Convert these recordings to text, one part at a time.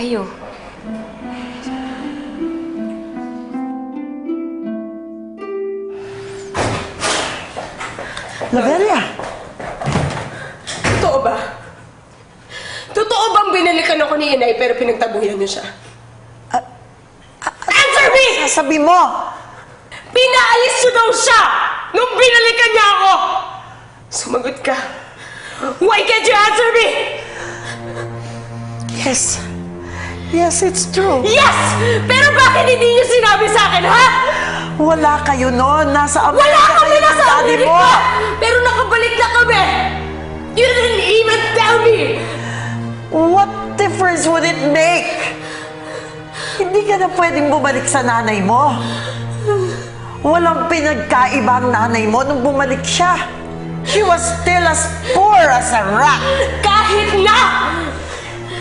kayo. Laveria! Totoo ba? Totoo bang binalikan ako ni Inay pero pinagtabuyan niyo siya? Answer me! Sasabi mo! Pinaalis niyo daw siya nung binalikan niya ako! Sumagot ka. Why can't you answer me? Yes. Yes, it's true. Yes! Pero bakit hindi niyo sinabi sa akin, ha? Wala kayo noon. Nasa Amerika Wala kami kayo ng nasa daddy mo. Amerika! Pero nakabalik na kami! You didn't even tell me! What difference would it make? Hindi ka na pwedeng bumalik sa nanay mo. Walang pinagkaiba ang nanay mo nung bumalik siya. She was still as poor as a rat. Kahit na!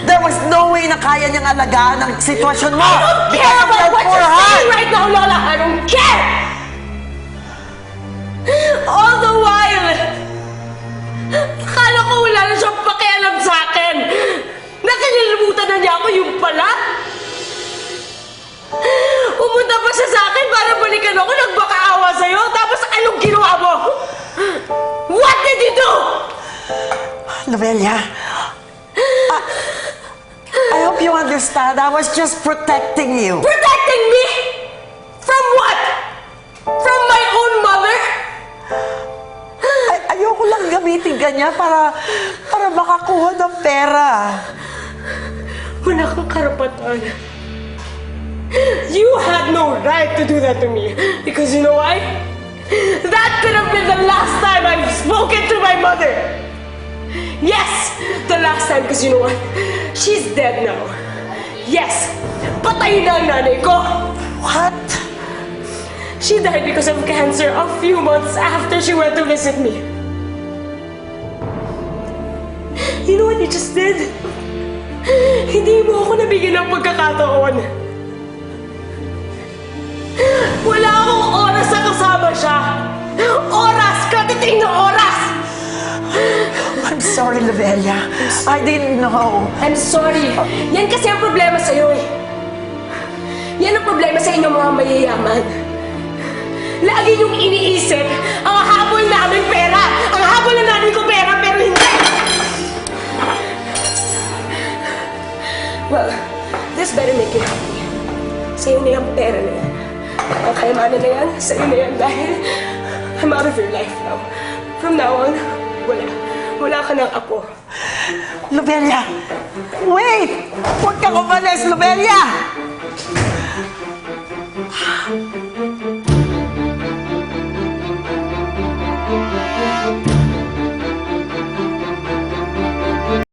There was no way na kaya niyang alagaan ang sitwasyon mo. I don't care about what you're saying right now, Lola. I don't care. All the while, akala ko wala na siyang pakialam sa akin. Nakililimutan na niya ako yung pala. Pumunta pa siya sa akin para balikan ako, nagbakaawa sa'yo, tapos anong ginawa mo? What did you do? Novelia, I hope you understand. I was just protecting you. Protecting me? From what? From my own mother? Ay, ayoko lang gamitin ka niya para, para makakuha ng pera. Wala kang karapatan. You had no right to do that to me. Because you know why? That could have been the last time I've spoken to my mother. Yes, the last time because you know what? She's dead now. Yes, patay na ang nanay ko. What? She died because of cancer a few months after she went to visit me. You know what you just did? Hindi mo ako nabigyan ng pagkakataon. Sorry, Novelia. I didn't know. I'm sorry. Yan kasi ang problema sa'yo eh. Yan ang problema sa inyo mga mayayaman. Lagi niyong iniisip ang habol namin pera. Ang habol na namin ko pera pero hindi. Well, this better make you happy. Sa'yo na yung pera na yan. Ang kayamanan na yan, sa'yo na yan dahil I'm out of your life now. From now on, wala. Wala ka ng apo. Novelia! Wait! Huwag kang umalis, Novelia!